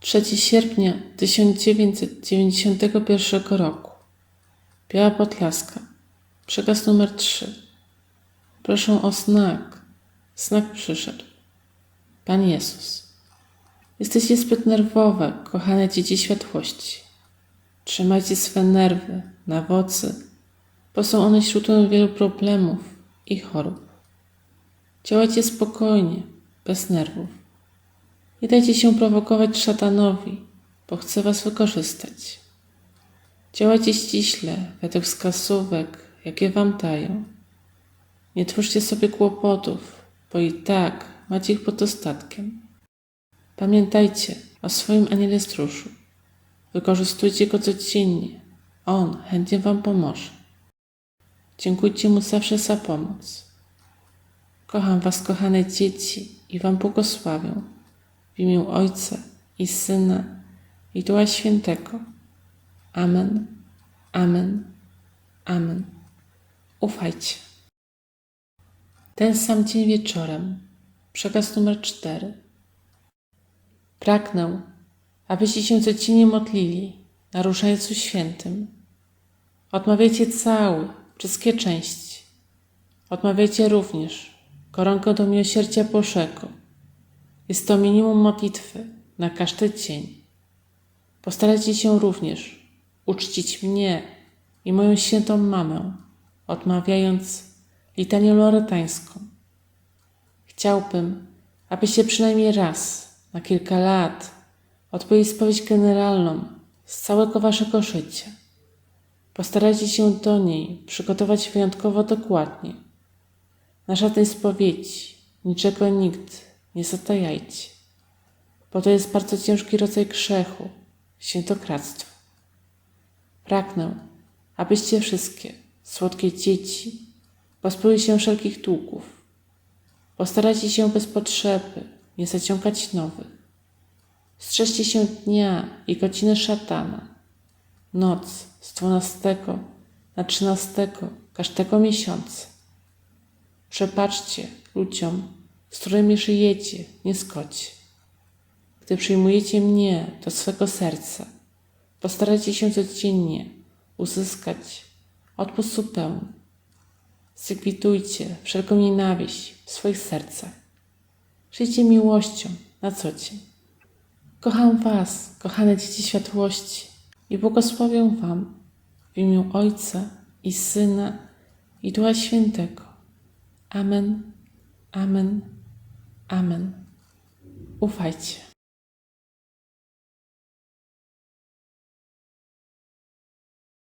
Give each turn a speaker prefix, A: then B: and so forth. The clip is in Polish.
A: 3 sierpnia 1991 roku. Biała Podlaska. Przekaz numer 3. Proszę o znak. Znak przyszedł. Pan Jezus. Jesteście zbyt nerwowe, kochane dzieci światłości. Trzymajcie swe nerwy na wocy, bo są one źródłem wielu problemów i chorób. Działajcie spokojnie, bez nerwów. Nie dajcie się prowokować szatanowi, bo chce was wykorzystać. Działajcie ściśle, według wskazówek, jakie wam dają. Nie twórzcie sobie kłopotów, bo i tak macie ich pod dostatkiem. Pamiętajcie o swoim aniele stróżu. Wykorzystujcie go codziennie. On chętnie wam pomoże. Dziękujcie mu zawsze za pomoc. Kocham was, kochane dzieci, i wam błogosławię w imię Ojca i Syna i Ducha Świętego. Amen, amen, amen. Ufajcie. Ten sam dzień wieczorem, przekaz numer cztery. Pragnę, abyście się codziennie modlili na Różańcu Świętym. Odmawiajcie cały, wszystkie części. Odmawiajcie również koronkę do miłosierdzia Bożego. Jest to minimum modlitwy na każdy dzień. Postarajcie się również uczcić mnie i moją świętą mamę, odmawiając litanię lorytańską. Chciałbym, abyście przynajmniej raz na kilka lat odbyli spowiedź generalną z całego waszego życia. Postarajcie się do niej przygotować wyjątkowo dokładnie. Na żadnej spowiedzi niczego nigdy nie zatajajcie, bo to jest bardzo ciężki rodzaj grzechu, świętokradztwa. Pragnę, abyście wszystkie słodkie dzieci pozbyły się wszelkich długów. Postarajcie się bez potrzeby nie zaciągać nowych. Strzeżcie się dnia i godziny szatana. Noc z 12 na 13 każdego miesiąca. Przebaczcie ludziom, z którymi żyjecie, nie skocie. Gdy przyjmujecie mnie do swego serca, postarajcie się codziennie uzyskać odpust zupełny. Zlikwidujcie wszelką nienawiść w swoich sercach. Żyjcie miłością na co dzień. Kocham Was, kochane dzieci światłości, i błogosławię Wam w imię Ojca i Syna i Ducha Świętego. Amen, amen, amen. Ufajcie.